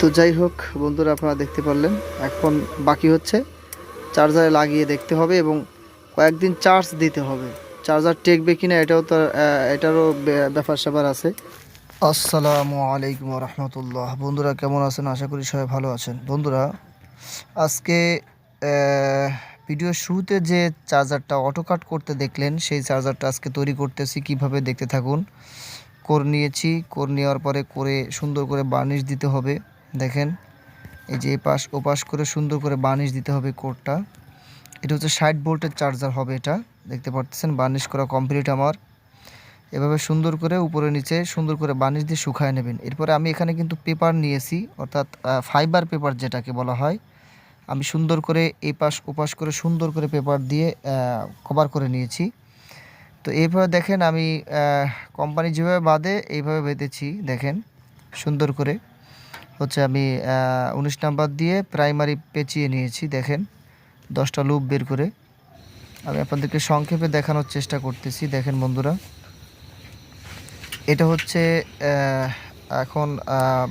তো যাই হোক বন্ধুরা আপনারা দেখতে পারলেন এখন বাকি হচ্ছে চার্জারে লাগিয়ে দেখতে হবে এবং কয়েকদিন চার্জ দিতে হবে। চার্জার টেকবে কিনা এটাও তো এটারও ব্যাপার স্যাপার আছে। আসসালামু আলাইকুম রহমতুল্লাহ বন্ধুরা কেমন আছেন? আশা করি সবাই ভালো আছেন। বন্ধুরা আজকে আহ, ভিডিওর শুরুতে যে চার্জারটা অটো কাট করতে দেখলেন সেই চার্জারটা আজকে তৈরি করতেছি। কীভাবে দেখতে থাকুন? কোর নিয়েছি। কোর নেওয়ার পরে করে সুন্দর করে বার্নিশ দিতে হবে। দেখেন, এই যে এ পাশ ও করে সুন্দর করে বার্নিশ দিতে হবে কোরটা এটা হচ্ছে ষাট ভোল্টের চার্জার হবে এটা, দেখতে পাচ্ছেন বার্নিশ করা কমপ্লিট আমার। এভাবে সুন্দর করে উপরে নিচে সুন্দর করে বার্নিশ দিয়ে শুকায় নেবেন। এরপরে আমি এখানে কিন্তু পেপার নিয়েছি, অর্থাৎ ফাইবার পেপার যেটাকে বলা হয়। আমি সুন্দর করে এই পাশ ওপাশ করে সুন্দর করে পেপার দিয়ে কভার করে নিয়েছি। তো এইভাবে দেখেন, আমি কোম্পানি যেভাবে বাঁধে, এইভাবে বেঁধেছি, দেখেন, সুন্দর করে। হচ্ছে আমি উনিশ নাম্বার দিয়ে প্রাইমারি পেঁচিয়ে নিয়েছি, দেখেন। দশটা লুপ বের করে। আমি আপনাদেরকে সংক্ষেপে দেখানোর চেষ্টা করতেছি, দেখেন বন্ধুরা। এটা হচ্ছে এখন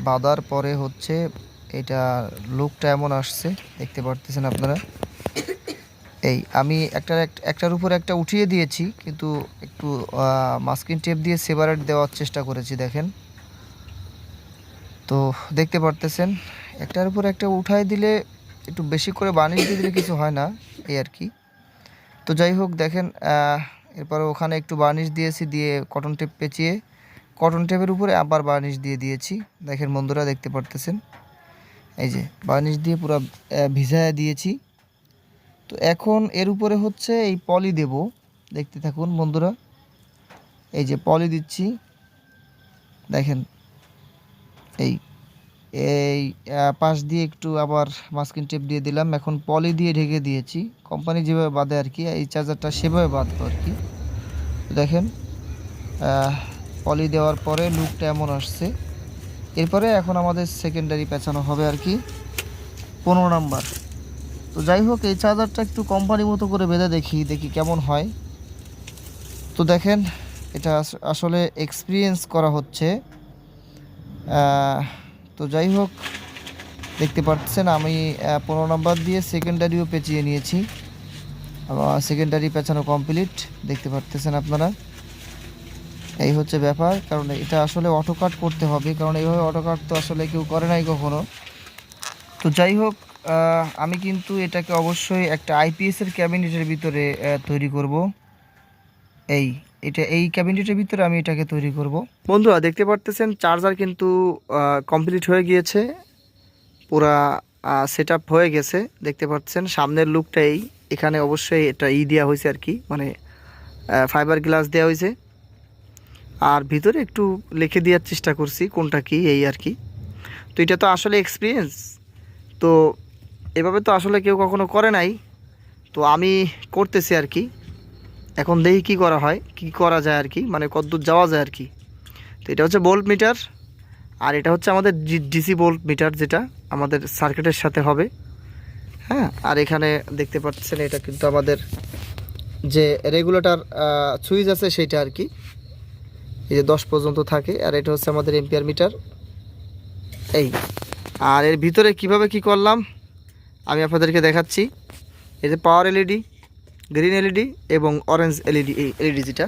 বাঁধার পরে হচ্ছে এটা লুকটা এমন আসছে, দেখতে পারতেছেন আপনারা। এই, আমি একটা, একটার উপর একটা উঠিয়ে দিয়েছি, কিন্তু একটু মাস্কিন টেপ দিয়ে সেপারেট দেওয়ার চেষ্টা করেছি, দেখেন। তো দেখতে পারতেছেন, একটার উপর একটা উঠাই দিলে একটু বেশি করে বানিয়ে দিয়ে দিলে কিছু হয় না, এই আর কি। তো যাই হোক, দেখেন এরপরে ওখানে একটু বার্নিশ দিয়েছি, দিয়ে কটন টেপ পেঁচিয়ে কটন টেপের উপরে আবার বার্নিশ দিয়ে দিয়েছি। দেখেন বন্ধুরা, দেখতে পারতেছেন? এই যে বার্নিশ দিয়ে পুরো ভিজায় দিয়েছি। তো এখন এর উপরে হচ্ছে এই পলি দেব। দেখতে থাকুন বন্ধুরা। এই যে পলি দিচ্ছি। দেখেন এই এই পাশ দিয়ে একটু আবার মাস্কিন টেপ দিয়ে দিলাম। এখন পলি দিয়ে ঢেকে দিয়েছি। কোম্পানি যেভাবে বাঁধে আর কি, এই চার্জারটা সেভাবে বাঁধবো আর কি। দেখেন পলি দেওয়ার পরে লুকটা এমন আসছে। এরপরে এখন আমাদের সেকেন্ডারি পেঁচানো হবে আর কি, পনেরো নাম্বার। তো যাই হোক, এই চার্জারটা একটু কোম্পানি মতো করে বেঁধে দেখি দেখি কেমন হয়। তো দেখেন, এটা আসলে এক্সপিরিয়েন্স করা হচ্ছে। তো যাই হোক, দেখতে পাচ্ছেন আমি পনেরো নাম্বার দিয়ে সেকেন্ডারিও পেঁচিয়ে নিয়েছি। সেকেন্ডারি পেঁচানো কমপ্লিট দেখতে পারতেছেন আপনারা। এই হচ্ছে ব্যাপার, কারণ এটা আসলে অটো কাট করতে হবে, কারণ এইভাবে অটো কাট তো আসলে কেউ করে নাই কখনো। তো যাই হোক আমি কিন্তু এটাকে অবশ্যই একটা আইপিএস এর ক্যাবিনেটের ভিতরে তৈরি করব। এই এটা, এই ক্যাবিনেটের ভিতরে আমি এটাকে তৈরি করব। বন্ধুরা, দেখতে পারতেছেন, চার্জার কিন্তু কমপ্লিট হয়ে গিয়েছে। পুরা সেট হয়ে গেছে, দেখতে পাচ্ছেন। সামনের লুকটা এই। এখানে অবশ্যই এটা ই দেওয়া হয়েছে আর কি মানে ফাইবার গ্লাস দেওয়া হয়েছে। আর ভিতরে একটু লিখে দেওয়ার চেষ্টা করছি, কোনটা কি, এই আর কি। তো এটা তো আসলে এক্সপিরিয়েন্স তো, এভাবে তো আসলে কেউ কখনো করে নাই। তো আমি করতেছি আর কি। এখন দেখি কি করা হয়, কি করা যায় আর কি মানে কতদূর যাওয়া যায় আর কি। তো এটা হচ্ছে বোল্ট মিটার আর এটা হচ্ছে আমাদের ডিসি বোল্ট মিটার যেটা আমাদের সার্কিটের সাথে হবে। হ্যাঁ আর এখানে দেখতে পাচ্ছেন এটা কিন্তু আমাদের যে রেগুলেটর সুইচ আছে সেইটা আর কি। এই যে দশ পর্যন্ত থাকে, আর এটা হচ্ছে আমাদের এম্পিয়ার মিটার এই, আর এর ভিতরে কীভাবে কি করলাম, আমি আপনাদেরকে দেখাচ্ছি। এই যে পাওয়ার এলইডি গ্রিন এলইডি এবং অরেঞ্জ এলইডি, এই এলইডি যেটা।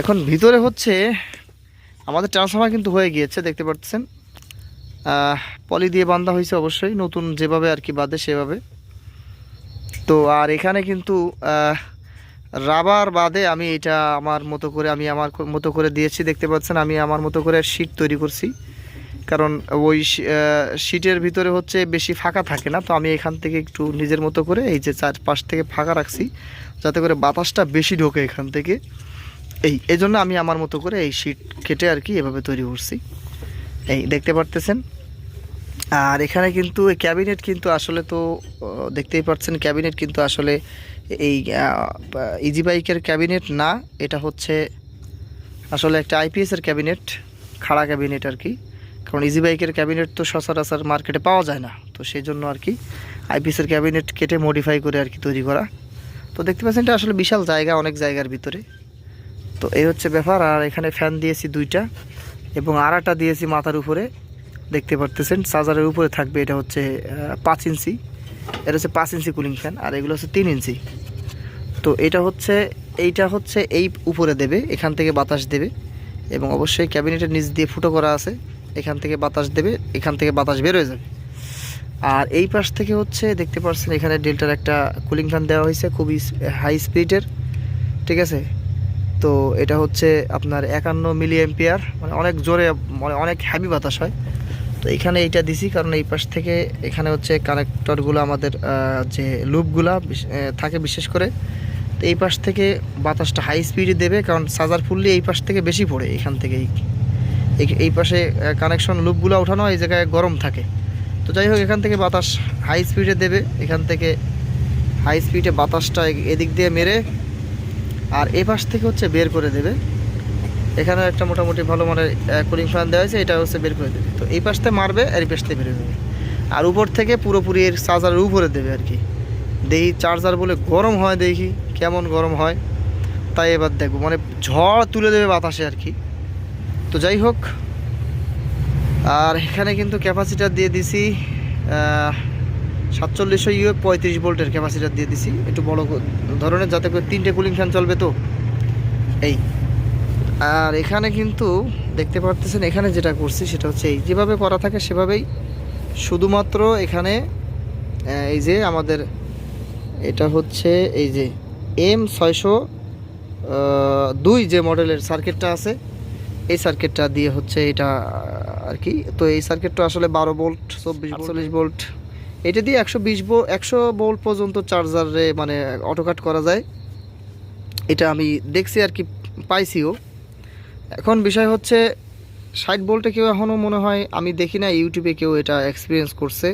এখন ভিতরে হচ্ছে আমাদের ট্রান্সফর্মার কিন্তু হয়ে গিয়েছে, দেখতে পাচ্ছেন। পলি দিয়ে বাঁধা হয়েছে অবশ্যই, নতুন যেভাবে আর কি বাঁধে সেভাবে। তো আর এখানে কিন্তু রাবার বাদে আমি এটা আমার মতো করে, আমি আমার মতো করে দিয়েছি, দেখতে পাচ্ছেন, আমি আমার মতো করে শীট তৈরি করছি। কারণ ওই সিটের ভিতরে হচ্ছে বেশি ফাঁকা থাকে না, তো আমি এখান থেকে একটু নিজের মতো করে এই যে চারপাশ থেকে ফাঁকা রাখছি, যাতে করে বাতাসটা বেশি ঢোকে এখান থেকে। এই এই জন্য আমি আমার মতো করে এই সিট কেটে আর কি এভাবে তৈরি করছি। এই, দেখতে পারতেছেন? আর এখানে কিন্তু ক্যাবিনেট কিন্তু আসলে তো দেখতেই পাচ্ছেন, ক্যাবিনেট কিন্তু আসলে এই ইজি বাইকের ক্যাবিনেট না, এটা হচ্ছে আসলে একটা আইপিএসের ক্যাবিনেট, খাড়া ক্যাবিনেট আর কি। কারণ ইজি বাইকের ক্যাবিনেট তো সচরাচর মার্কেটে পাওয়া যায় না। তো সেই জন্য আর কি আইপিএসের ক্যাবিনেট কেটে মডিফাই করে আর কি তৈরি করা। তো দেখতে পাচ্ছেন এটা আসলে বিশাল জায়গা, অনেক জায়গার ভিতরে। তো এই হচ্ছে ব্যাপার, আর এখানে ফ্যান দিয়েছি দুইটা এবং আড়াটা দিয়েছি মাথার উপরে। দেখতে পারতেছেন, চার্জারের উপরে থাকবে, এটা হচ্ছে পাঁচ ইঞ্চি। এটা হচ্ছে পাঁচ ইঞ্চি কুলিং ফ্যান আর এগুলো হচ্ছে তিন ইঞ্চি। তো এটা হচ্ছে, এইটা হচ্ছে এই উপরে দেবে, এখান থেকে বাতাস দেবে এবং অবশ্যই ক্যাবিনেটের নিচ দিয়ে ফুটো করা আছে। এখান থেকে বাতাস দেবে, এখান থেকে বাতাস বের হয়ে যাবে আর এই পাশ থেকে হচ্ছে, দেখতে পাচ্ছেন এখানে ডেল্টার একটা কুলিং ফ্যান দেওয়া হয়েছে, খুবই হাই স্পিডের ঠিক আছে? তো এটা হচ্ছে আপনার একান্ন মিলি এম্পিয়ার মানে অনেক জোরে মানে অনেক হ্যাভি বাতাস হয়। তো এখানে এইটা দিছি, কারণ এই পাশ থেকে এখানে হচ্ছে কানেক্টরগুলো আমাদের যে লুপগুলা থাকে বিশেষ করে। তো এই পাশ থেকে বাতাসটা হাই স্পিডে দেবে, কারণ চার্জার ফুললি এই পাশ থেকে বেশি পড়ে, এখান থেকে এই পাশে কানেকশন লুপগুলো ওঠানো এই জায়গায় গরম থাকে। তো যাই হোক, এখান থেকে বাতাস হাই স্পিডে দেবে। এখান থেকে হাই স্পিডে বাতাসটা এদিক দিয়ে মেরে আর এ পাশ থেকে হচ্ছে বের করে দেবে। এখানে একটা মোটামুটি ভালো মানের কুলিং ফ্যান দেওয়া হয়েছে, এটা হচ্ছে বের করে দেবে। তো এই পাশতে মারবে আর এই পাশতে বের দেবে। আর উপর থেকে পুরোপুরি এর চার্জারের উপরে দেবে আর কি। দেখি চার্জার বলে গরম হয় দেখি, কেমন গরম হয়। তাই এবার দেখব। মানে ঝড় তুলে দেবে বাতাসে আর কি। তো যাই হোক, আর এখানে কিন্তু ক্যাপাসিটার দিয়ে দিছি সাতচল্লিশশো ইউ পঁয়ত্রিশ ভোল্টের ক্যাপাসিটার দিয়ে দিছি। একটু বড় ধরনের যাতে করে তিনটে কুলিং ফ্যান চলবে তো। এই। আর এখানে কিন্তু দেখতে পারতেছেন, এখানে যেটা করছি সেটা হচ্ছে এই। যেভাবে করা থাকে সেভাবেই শুধুমাত্র এখানে এই যে আমাদের এটা হচ্ছে এই যে এম ছয়শো দুই যে মডেলের সার্কিটটা আছে এই সার্কিটটা দিয়ে হচ্ছে এটা আর কি। তো এই সার্কিটটা আসলে বারো ভোল্ট চব্বিশ চল্লিশ ভোল্ট এটা দিয়ে একশো বিশ ভোল্ট একশো ভোল্ট পর্যন্ত চার্জারে মানে অটোকাট করা যায়। এটা আমি দেখছি আর কি পাইছিও। এখন বিষয় হচ্ছে ষাট ভোল্টে কেউ এখনও মনে হয় আমি দেখি না ইউটিউবে কেউ এটা এক্সপিরিয়েন্স করছে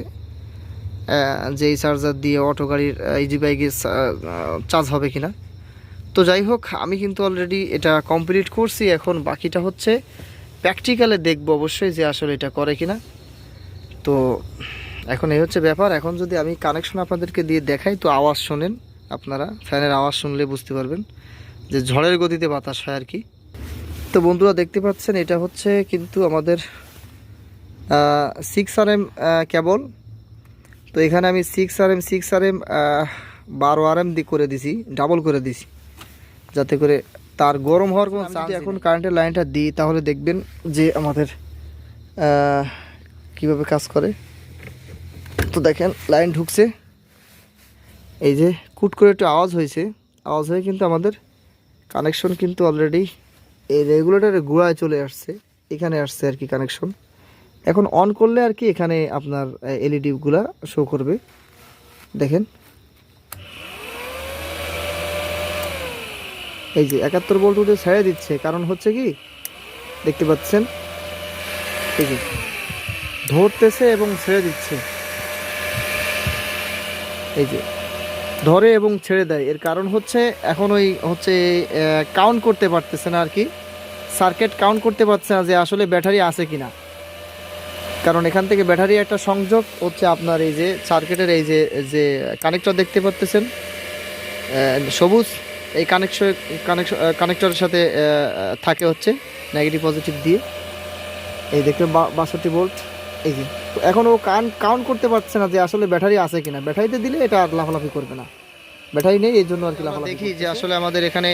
যে এই চার্জার দিয়ে অটো গাড়ির ইজি বাইকের চার্জ হবে কিনা। তো যাই হোক, আমি কিন্তু অলরেডি এটা কমপ্লিট করছি। এখন বাকিটা হচ্ছে প্র্যাকটিক্যালে দেখব অবশ্যই যে আসলে এটা করে কিনা। তো এখন এই হচ্ছে ব্যাপার। এখন যদি আমি কানেকশন আপনাদেরকে দিয়ে দেখাই, তো আওয়াজ শোনেন আপনারা। ফ্যানের আওয়াজ শুনলে বুঝতে পারবেন যে ঝড়ের গতিতে বাতাস হয় আর কি। তো বন্ধুরা, দেখতে পাচ্ছেন, এটা হচ্ছে কিন্তু আমাদের সিক্স আর এম কেবল তো এখানে আমি six R M six R M বারো আর এম করে দিছি ডাবল করে দিছি। যাতে করে তার গরম হওয়ার কোনো চান্স এখন কারেন্টের লাইনটা দিই তাহলে দেখবেন যে আমাদের কীভাবে কাজ করে। তো দেখেন লাইন ঢুকছে। এই যে কুট করে একটু আওয়াজ হয়েছে। আওয়াজ হয়ে কিন্তু আমাদের কানেকশন কিন্তু অলরেডি এই রেগুলেটরের গোড়ায় চলে আসছে। এখানে আসছে আর কি কানেকশন এখন অন করলে আর কি এখানে আপনার এলইডিগুলা শো করবে। দেখেন। এই যে একাত্তর ভোল্ট উঠে ছেড়ে দিচ্ছে। কারণ হচ্ছে কি? দেখতে পাচ্ছেন? এই যে ধরতেছে এবং ছেড়ে দিচ্ছে। এই যে ধরে এবং ছেড়ে দেয়। এর কারণ হচ্ছে এখন ওই হচ্ছে কাউন্ট করতে পারতেছে না আর কি। সার্কিট কাউন্ট করতে পারছে না যে আসলে ব্যাটারি আছে কি না কারণ এখান থেকে ব্যাটারি একটা সংযোগ হচ্ছে আপনার এই যে সার্কিটের এই যে যে কানেক্টর দেখতে পারতেছেন? সবুজ। এই কানেকশন কানেকশন কানেক্টরের সাথে থাকে হচ্ছে নেগেটিভ পজিটিভ দিয়ে। এই দেখতে বাষট্টি ভোল্ট এই যে। তো এখন ও কান কাউন্ট করতে পারছে না যে আসলে ব্যাটারি আছে কিনা। ব্যাটারিতে দিলে এটা আর লাফালাফি করবে না। ব্যাটারি নেই এই জন্য আর কি লাফালাফি দেখি যে আসলে আমাদের এখানে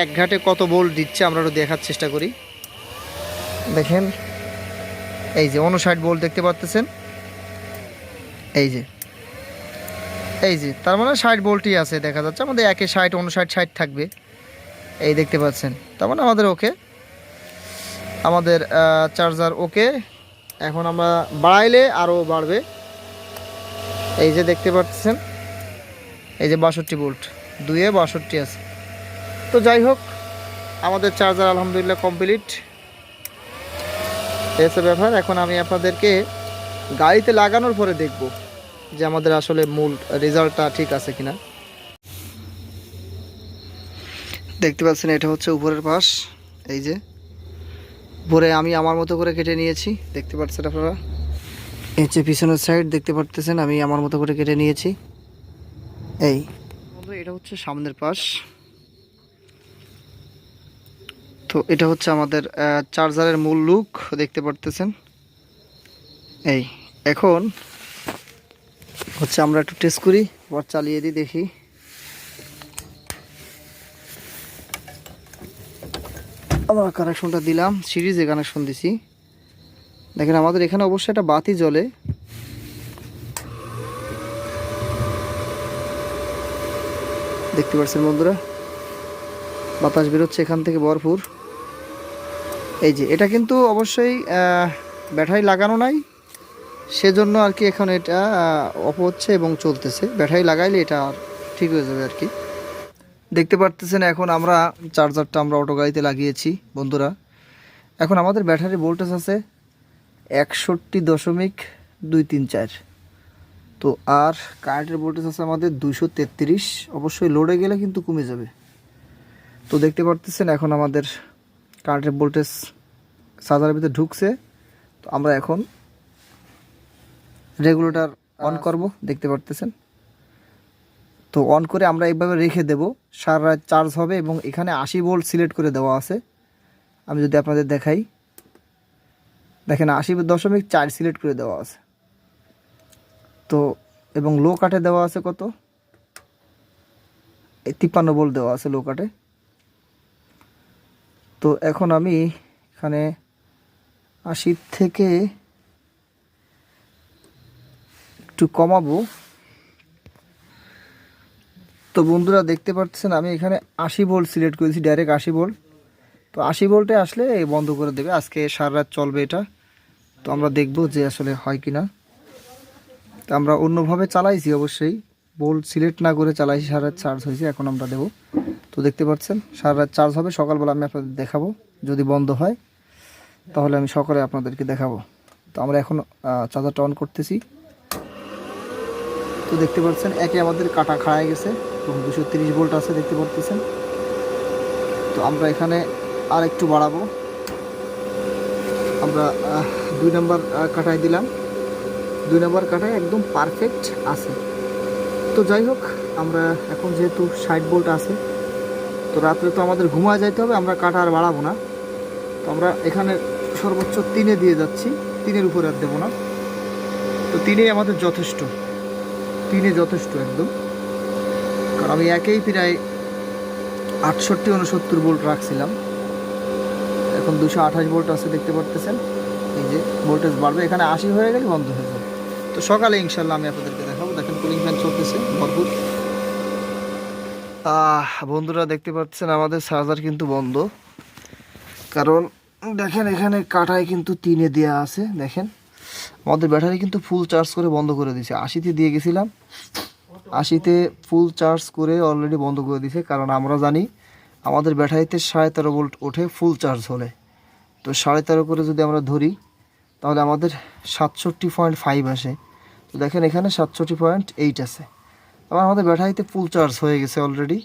এক ঘাটে কত ভোল্ট দিচ্ছে আমরা একটু দেখার চেষ্টা করি। দেখেন এই যে উনষাট ভোল্ট দেখতে পাচ্তেছেন এই যে এই যে, তার মানে ষাট ভোল্টই আছে দেখা যাচ্ছে। আমাদের একে ষাট, উনষাট, ষাট থাকবে। এই দেখতে পাচ্ছেন। তার মানে আমাদের ওকে, আমাদের চার্জার ওকে এখন আমরা বাড়াইলে আরও বাড়বে। এই যে দেখতে পাচ্ছেন, এই যে বাষট্টি বোল্ট দুয়ে বাষট্টি আছে। তো যাই হোক, আমাদের চার্জার আলহামদুলিল্লাহ কমপ্লিট। এসে ব্যাপার এখন আমি আপনাদেরকে গাড়িতে লাগানোর পরে দেখব। যে আমাদের আসলে মূল রেজাল্টটা ঠিক আছে কিনা। দেখতে পাচ্ছেন, এটা হচ্ছে উপরের পাশ, এই যে। উপরে আমি আমার মতো করে কেটে নিয়েছি, দেখতে পাচ্ছেন আপনারা? এই যে পিছনের সাইড দেখতে পারতেছেন, আমি আমার মতো করে কেটে নিয়েছি। এই। এটা হচ্ছে সামনের পাশ। তো এটা হচ্ছে আমাদের চার্জারের মূল লুক দেখতে পারতেছেন? এই, এখন হচ্ছে আমরা একটু টেস্ট করি আবার চালিয়ে দিই দেখি। আমরা কানেকশনটা দিলাম সিরিজে কানেকশন দিছি। দেখেন আমাদের এখানে অবশ্যই একটা বাতি জ্বলে। দেখতে পাচ্ছেন বন্ধুরা, বাতাস বেরোচ্ছে এখান থেকে ভরপুর। এই যে, এটা কিন্তু অবশ্যই ব্যাটারি লাগানো নাই। সেজন্য আর কি এখন এটা অপ হচ্ছে এবং চলতেছে। ব্যাটারি লাগাইলে এটা আর ঠিক হয়ে যাবে আর কি। দেখতে পারতেছেন এখন আমরা চার্জারটা আমরা অটো গাড়িতে লাগিয়েছি, বন্ধুরা। এখন আমাদের ব্যাটারি ভোল্টেজ আছে একষট্টি দশমিক দুই তিন চার। তো আর কারেন্টের ভোল্টেজ আছে আমাদের দুইশো তেত্রিশ। অবশ্যই লোডে গেলে কিন্তু কমে যাবে। তো দেখতে পারতেছেন এখন আমাদের কারেন্টের ভোল্টেজ চার্জারের ভিতরে ঢুকছে। তো আমরা এখন রেগুলেটর অন করব দেখতে পারতেছেন। তো অন করে আমরা এইভাবে রেখে দেব সারা রাত চার্জ হবে এবং এখানে আশি ভোল্ট সিলেক্ট করে দেওয়া আছে। আমি যদি আপনাদের দেখাই দেখেন আশি দশমিক চার সিলেক্ট করে দেওয়া আছে। তো এবং লো কাটে দেওয়া আছে কত? তিপ্পান্ন ভোল্ট দেওয়া আছে লো কাটে তো এখন আমি এখানে আশির থেকে একটু কমাবো। তো বন্ধুরা দেখতে পাচ্ছেন, আমি এখানে আশি ভোল্ট সিলেক্ট করেছি ডাইরেক্ট আশি ভোল্ট তো আশি ভোল্টে আসলে বন্ধ করে দেবে। আজকে সারা রাত চলবে এটা। তো আমরা দেখব যে আসলে হয় কি না তো আমরা অন্যভাবে চালাইছি অবশ্যই। বোল্ট সিলেক্ট না করে চালাইছি, সারা রাত চার্জ হয়েছে, এখন আমরা দেবো। তো দেখতে পাচ্ছেন, সারা রাত চার্জ হবে। সকালবেলা আমি আপনাদের দেখাবো, যদি বন্ধ হয়। তাহলে আমি সকালে আপনাদেরকে দেখাবো। তো আমরা এখন চার্জারটা অন করতেছি। তো দেখতে পাচ্ছেন, একে আমাদের কাটা খাড়ায় গেছে এবং দুশো তিরিশ ভোল্ট আছে, দেখতে পাচ্ছেন। তো আমরা এখানে আর একটু বাড়াবো। আমরা দুই নাম্বার কাটায় দিলাম। দুই নাম্বার কাটায় একদম পারফেক্ট আছে। তো যাই হোক, আমরা এখন যেহেতু ষাট ভোল্ট আছে, তো রাত্রে তো আমাদের ঘুমায় যাইতে হবে, আমরা কাটা আর বাড়াবো না। তো আমরা এখানে সর্বোচ্চ তিনে দিয়ে যাচ্ছি, তিনের উপরে আর দেবো না। তো তিনেই আমাদের যথেষ্ট। তিনে যথেষ্ট একদম। কারণ আমি একেই প্রায় আটষট্টি উনসত্তর ভোল্ট রাখছিলাম। এখন দুশো আঠাশ ভোল্ট আছে, দেখতে পারতেছেন? এই যে, ভোল্টেজ বাড়বে। এখানে আশি হয়ে গেলে বন্ধ হয়ে যাবে। তো সকালে ইনশাল্লাহ আমি আপনাদেরকে দেখাবো। দেখেন কুলিং ফ্যান চলতেছে, ভরপুর। বন্ধুরা, দেখতে পাচ্ছেন, আমাদের চার্জার কিন্তু বন্ধ। কারণ, দেখেন, এখানে কাটায় কিন্তু তিনে দেওয়া আছে। দেখেন। আমাদের ব্যাটারি কিন্তু ফুল চার্জ করে বন্ধ করে দিয়েছে আশিতে দিয়ে গেছিলাম। আশিতে ফুল চার্জ করে অলরেডি বন্ধ করে দিয়েছে কারণ আমরা জানি আমাদের ব্যাটারিতে সাড়ে তেরো ভোল্ট ওঠে ফুল চার্জ হলে। তো সাড়ে তেরো করে যদি আমরা ধরি, তাহলে আমাদের সাতষট্টি পয়েন্ট ফাইভ আসে। তো দেখেন এখানে সাতষট্টি পয়েন্ট এইট আছে। আবার আমাদের ব্যাটারিতে ফুল চার্জ হয়ে গেছে অলরেডি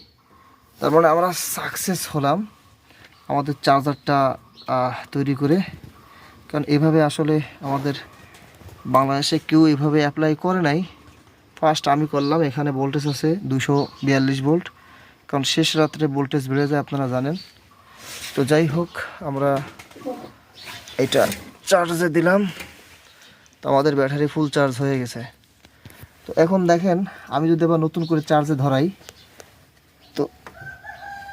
তার মানে আমরা সাকসেস হলাম আমাদের চার্জারটা তৈরি করে। কারণ এভাবে আসলে আমাদের বাংলাদেশে কেউ এভাবে অ্যাপ্লাই করে নাই। ফার্স্ট আমি করলাম, এখানে ভোল্টেজ আছে দুশো বিয়াল্লিশ ভোল্ট কারণ শেষ রাত্রে ভোল্টেজ বেড়ে যায় আপনারা জানেন। তো যাই হোক, আমরা এটা চার্জে দিলাম। তো আমাদের ব্যাটারি ফুল চার্জ হয়ে গেছে। তো এখন দেখেন, আমি যদি আবার নতুন করে চার্জে ধরাই, তো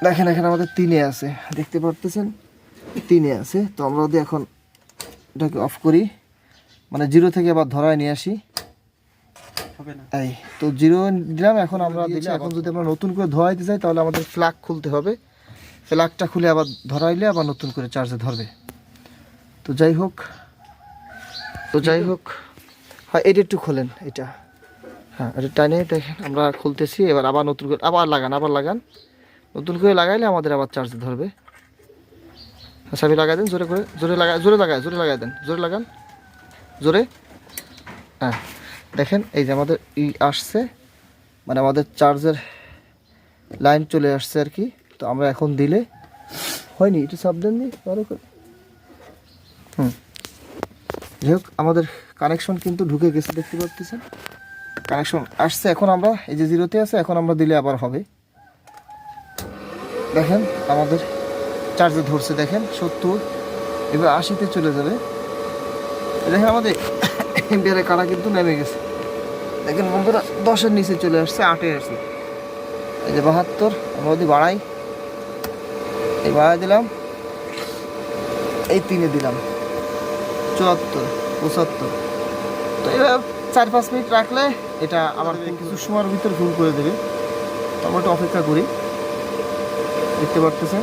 দেখেন, এখানে আমাদের তিনে আছে। দেখতে পারতেছেন? তিনে আছে। তো আমরা যদি এখন এটাকে অফ করি মানে জিরো থেকে আবার ধরায় নিয়ে আসি। এই তো জিরো দিলাম এখন আমরা দিলে এখন যদি আমরা নতুন করে ধরাইতে চাই তাহলে আমাদের ফ্ল্যাগ খুলতে হবে। ফ্ল্যাগটা খুলে আবার ধরাইলে আবার নতুন করে চার্জে ধরবে। তো যাই হোক তো যাই হোক হ্যাঁ এটা একটু খোলেন এটা। হ্যাঁ এটা টাইনে দেখেন আমরা খুলতেছি এবার আবার নতুন করে আবার লাগান আবার লাগান। নতুন করে লাগাইলে আমাদের আবার চার্জে ধরবে। হ্যাঁ সাবি লাগাই দেন জোরে করে জোরে লাগায় জোরে লাগায় জোরে লাগাই দেন জোরে লাগান। জোরে? হ্যাঁ দেখেন এই যে আমাদের ই আসছে মানে আমাদের চার্জের লাইন চলে আসছে আর কি। তো আমরা এখন দিলে, হয়নি, একটু ভালো করে। হুম। যাই হোক, আমাদের কানেকশন কিন্তু ঢুকে গেছে, দেখতে পাচ্ছেন? কানেকশন আসছে, এখন আমরা, এই যে জিরোতে আছে, এখন আমরা দিলে আবার হবে। দেখেন, আমাদের চার্জে ধরছে, দেখেন, সত্তর, এবার আশিতে চলে যাবে। দেখেন আমাদের এম্পিয়ারে কাটা কিন্তু নেমে গেছে। দেখেন বন্ধুরা দশের নিচে চলে আসছে আটে আসছে। এই যে বাহাত্তর আমরা যদি বাড়াই এই বাড়াই দিলাম এই তিনে দিলাম চুয়াত্তর পঁচাত্তর। তো এবার চার পাঁচ মিনিট রাখলে এটা আমার কিছু সময়ের ভিতর ভুল করে দেবে। তো আমরা একটু অপেক্ষা করি। দেখতে পারতেছেন?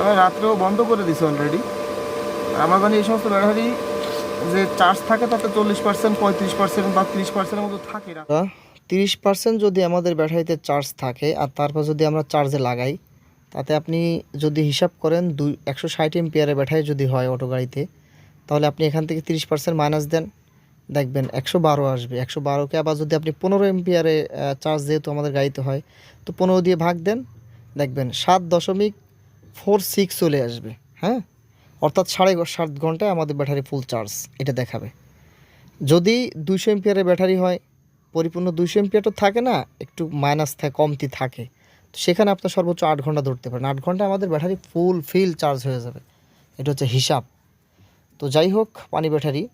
আমরা রাত্রেও বন্ধ করে দিছি অলরেডি আমার মানে এই সমস্ত ব্যাটারি যে চার্জ থাকে তাতে চল্লিশ পার্সেন্ট পঁয়ত্রিশ পার্সেন্ট বা তিরিশ পার্সেন্টের মতো থাকে তিরিশ পার্সেন্ট যদি আমাদের ব্যাটারিতে চার্জ থাকে আর তারপর যদি আমরা চার্জে লাগাই, তাতে আপনি যদি হিসাব করেন দুই, একশো ষাট এমপিয়ারের ব্যাটারি যদি হয় অটো গাড়িতে, তাহলে আপনি এখান থেকে তিরিশ পার্সেন্ট মাইনাস দেন। দেখবেন একশো বারো আসবে। একশো বারোকে আবার যদি আপনি পনেরো এমপিয়ারে চার্জ যেহেতু আমাদের গাড়িতে হয়, তো পনেরো দিয়ে ভাগ দেন। দেখবেন সাত দশমিক ফোর সিক্স চলে আসবে। হ্যাঁ? অর্থাৎ সাড়ে সাত ঘন্টায় আমাদের ব্যাটারি ফুল চার্জ এটা দেখাবে। যদি দুইশো এমপিয়ারের ব্যাটারি হয়, পরিপূর্ণ দুইশো এমপিয়ার তো থাকে না, একটু মাইনাস থাকে কমতি থাকে। তো সেখানে আপনার সর্বোচ্চ আট ঘণ্টা ধরতে পারেন। আট ঘণ্টা আমাদের ব্যাটারি ফুল ফিল চার্জ হয়ে যাবে। এটা হচ্ছে হিসাব। তো যাই হোক, পানি ব্যাটারি।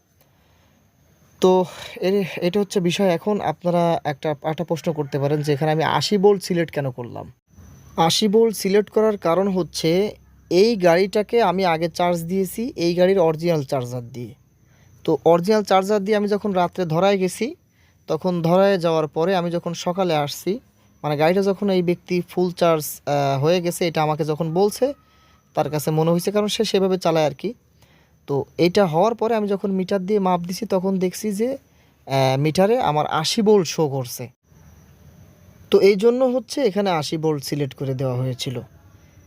তো এর, এটা হচ্ছে বিষয়। এখন আপনারা একটা একটা প্রশ্ন করতে পারেন যে এখানে আমি আশি বোল্ট সিলেক্ট কেন করলাম? আশি বোল্ট সিলেক্ট করার কারণ হচ্ছে এই গাড়িটাকে আমি আগে চার্জ দিয়েছি, এই গাড়ির অরিজিনাল চার্জার দিয়ে। তো অরিজিনাল চার্জার দিয়ে আমি যখন রাত্রে ধরায় গেছি, তখন ধরায় যাওয়ার পরে আমি যখন সকালে আসছি মানে গাড়িটা যখন এই ব্যক্তি ফুল চার্জ হয়ে গেছে, এটা আমাকে যখন বলছে, তার কাছে মনে হয়েছে কারণ সে সেভাবে চালায় আর কি। তো এটা হওয়ার পরে আমি যখন মিটার দিয়ে মাপ দিছি, তখন দেখছি যে মিটারে আমার আশি বোল্ট শো করছে। তো এই জন্য হচ্ছে এখানে আশি বোল্ট সিলেক্ট করে দেওয়া হয়েছিল।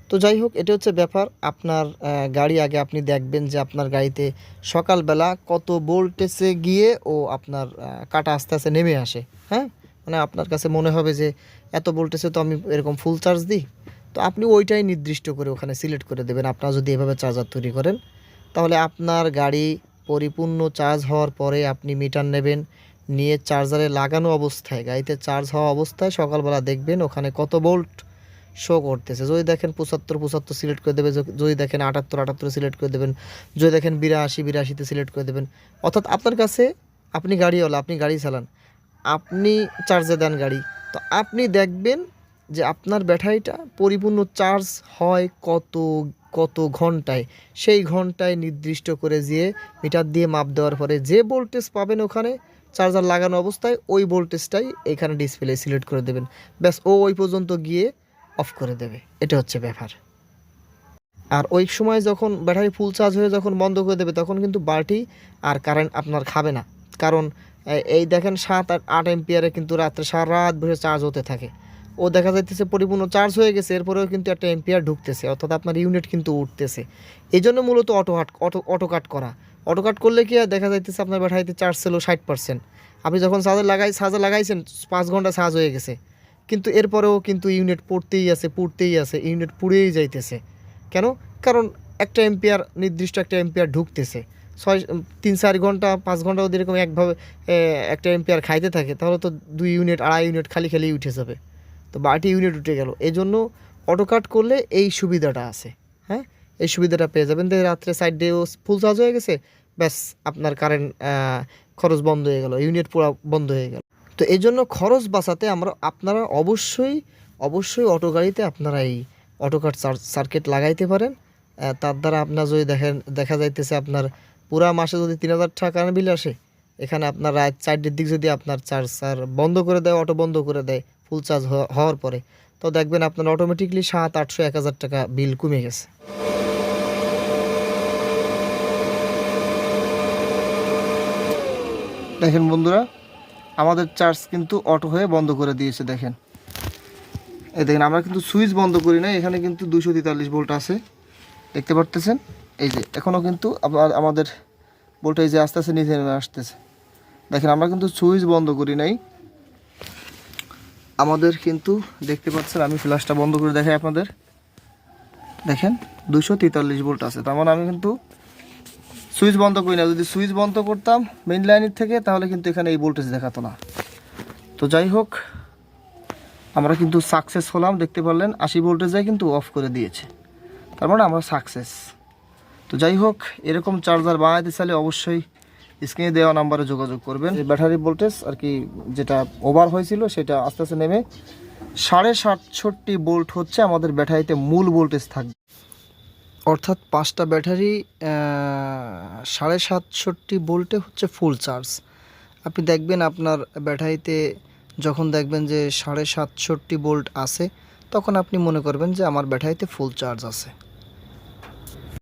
তো যাই হোক, এটা হচ্ছে ব্যাপার। আপনার গাড়ি আগে আপনি দেখবেন যে আপনার গাড়িতে সকালবেলা কত ভোল্টেজে গিয়ে ও আপনার কাটা আস্তে আস্তে নেমে আসে হ্যাঁ? মানে আপনার কাছে মনে হবে যে এত ভোল্টেজে তো আমি এরকম ফুল চার্জ দিই। তো আপনি ওইটাই নির্দিষ্ট করে ওখানে সিলেক্ট করে দেবেন। আপনারা যদি এভাবে চার্জার তৈরি করেন, তাহলে আপনার গাড়ি পরিপূর্ণ চার্জ হওয়ার পরে আপনি মিটার নেবেন, নিয়ে চার্জারে লাগানো অবস্থায়, গাড়িতে চার্জ হওয়া অবস্থায় সকালবেলা দেখবেন ওখানে কত ভোল্ট শো করতেছে। যদি দেখেন পঁচাত্তর পঁচাত্তর সিলেক্ট করে দেবে, যদি দেখেন আটাত্তর আটাত্তর সিলেক্ট করে দেবেন, যদি দেখেন বিরাশি, বিরাশিতে সিলেক্ট করে দেবেন। অর্থাৎ আপনার কাছে আপনি গাড়িওয়ালা, আপনি গাড়ি চালান। আপনি চার্জে দেন গাড়ি। তো আপনি দেখবেন যে আপনার ব্যাটারিটা পরিপূর্ণ চার্জ হয় কত কত ঘন্টায়। সেই ঘন্টায় নির্দিষ্ট করে যেয়ে মিটার দিয়ে মাপ দেওয়ার পরে যে ভোল্টেজ পাবেন ওখানে চার্জার লাগানো অবস্থায় ওই ভোল্টেজটাই এখানে ডিসপ্লে সিলেক্ট করে দেবেন। ব্যাস, ও ওই পর্যন্ত গিয়ে অফ করে দেবে। এটা হচ্ছে ব্যাপার। আর ওই সময় যখন ব্যাটারি ফুল চার্জ হয়ে যখন বন্ধ করে দেবে, তখন কিন্তু বাল্টি আর কারেন্ট আপনার খাবে না। কারণ এই দেখেন সাত আট আট এম্পিয়ারে কিন্তু রাত্রে সারা রাত বসে চার্জ হতে থাকে। ও দেখা যাইতেছে পরিপূর্ণ চার্জ হয়ে গেছে, এরপরেও কিন্তু একটা এম্পিয়ার ঢুকতেছে, অর্থাৎ আপনার ইউনিট কিন্তু উঠতেছে। এই জন্য মূলত অটো হাট অটো অটো কাট করা। অটো কাট করলে কি আর দেখা যাইতেছে আপনার ব্যাটারিতে চার্জ ছিল ষাট পার্সেন্ট আপনি যখন চার্জে লাগাই চার্জে লাগাইছেন, পাঁচ ঘণ্টা চার্জ হয়ে গেছে। কিন্তু এরপরেও কিন্তু ইউনিট পড়তেই আছে পড়তেই আছে, ইউনিট পুড়েই যাইতেছে। কেন? কারণ একটা এম্পিয়ার নির্দিষ্ট একটা এম্পিয়ার ঢুকতেছে। ছয় তিন, চার ঘণ্টা, পাঁচ ঘণ্টা যদি এরকম একভাবে একটা এম্পিয়ার খাইতে থাকে, তাহলে তো দুই ইউনিট, আড়াই ইউনিট খালি খালি উঠে যাবে। তো বারোটি ইউনিট উঠে গেল। এই জন্য অটো কাট করলে এই সুবিধাটা আছে হ্যাঁ? এই সুবিধাটা পেয়ে যাবেন। দেখে রাত্রে সাইড দিয়ে ফুল চার্জ হয়ে গেছে, ব্যাস আপনার কারেন্ট খরচ বন্ধ হয়ে গেল, ইউনিট পুরো বন্ধ হয়ে গেল। তো এই জন্য খরচ বাঁচাতে আমরা, আপনারা অবশ্যই অবশ্যই অটো গাড়িতে আপনারা এই অটো কাট সার্কিট লাগাইতে পারেন। তার দ্বারা আপনার যদি দেখেন, দেখা যাইতেছে আপনার পুরা মাসে যদি তিন হাজার টাকা বিল আসে, এখানে আপনার রাত চারটের দিক যদি আপনার চার্জ চার্জার বন্ধ করে দেয়, অটো বন্ধ করে দেয়, ফুল চার্জ হওয়ার পরে, তো দেখবেন আপনার অটোমেটিকলি সাত, আটশো, এক হাজার টাকা বিল কমে গেছে। দেখেন বন্ধুরা আমাদের চার্জ কিন্তু অটো হয়ে বন্ধ করে দিয়েছে, দেখেন। এই দেখেন, আমরা কিন্তু সুইচ বন্ধ করি না এখানে কিন্তু দুশো তেতাল্লিশ ভোল্ট আছে। দেখতে পারতেছেন? এই যে এখনও কিন্তু আমাদের ভোল্টেজ যে আস্তে আস্তে নিচে আসতেছে। দেখেন, আমরা কিন্তু সুইচ বন্ধ করি নাই। আমাদের কিন্তু, দেখতে পাচ্ছেন, আমি ফ্ল্যাশটা বন্ধ করে দেখাই আপনাদের। দেখেন দুশো তেতাল্লিশ ভোল্ট আছে, তার মানে আমি কিন্তু সুইচ বন্ধ করি না। যদি সুইচ বন্ধ করতাম মেইন লাইনের থেকে, তাহলে কিন্তু এখানে এই ভোল্টেজ দেখাতো না। তো যাই হোক, আমরা কিন্তু সাকসেস হলাম, দেখতে পারলেন, আশি ভোল্টেজে কিন্তু অফ করে দিয়েছে। তার মানে আমরা সাকসেস তো যাই হোক, এরকম চার্জার বানাইতে চাইলে অবশ্যই স্ক্রিনে দেওয়া নাম্বারে যোগাযোগ করবেন। ব্যাটারি ভোল্টেজ আর কি যেটা ওভার হয়েছিল, সেটা আস্তে আস্তে নেমে সাড়ে সাতষট্টি বোল্ট হচ্ছে আমাদের ব্যাটারিতে মূল ভোল্টেজ থাকবে। অর্থাৎ পাঁচটা ব্যাটারি সাড়ে সাতষট্টি বোল্টে হচ্ছে ফুল চার্জ আপনি দেখবেন আপনার ব্যাটারিতে যখন দেখবেন যে সাড়ে সাতষট্টি বোল্ট আছে, তখন আপনি মনে করবেন যে আমার ব্যাটারিতে ফুল চার্জ আছে।